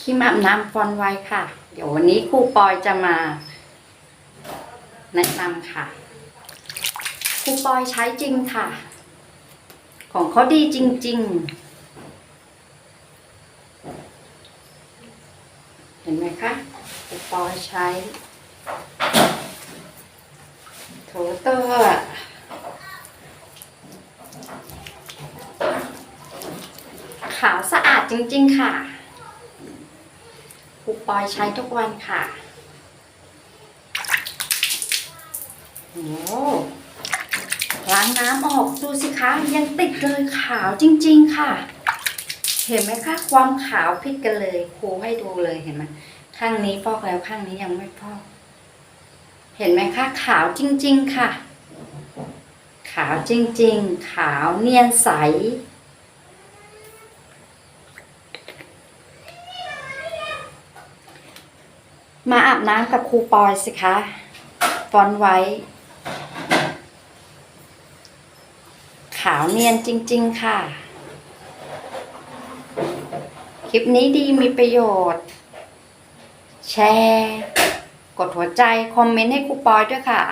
ครีมอาบน้ำฟอนไว้ค่ะ เดี๋ยววันนี้ครูปอยจะมา แนะนำค่ะครูปอยใช้จริงค่ะ ของเขาดีจริง ๆ เห็นไหมคะครูปอยใช้โถเตอร์ขาวสะอาดจริง ๆ ค่ะ ครูปอยใช้ทุกวันค่ะโอ้ล้างน้ำออกดูสิคะยังติดเลยขาวจริง ๆ ค่ะ เห็นไหมคะความขาวผิดกันเลยครูให้ดูเลยเห็นไหมข้างนี้ฟอกแล้วข้างนี้ยังไม่ฟอกเห็นไหมคะขาวจริง ๆ ค่ะ ขาวจริง ๆ ขาวเนียนใส มาอาบน้ำกับครูปอยสิคะฟอนไว้ ขาวเนียนจริง ๆ ค่ะ คลิปนี้ดีมีประโยชน์ แชร์ กดหัวใจ คอมเมนต์ให้ครูปอยด้วยค่ะ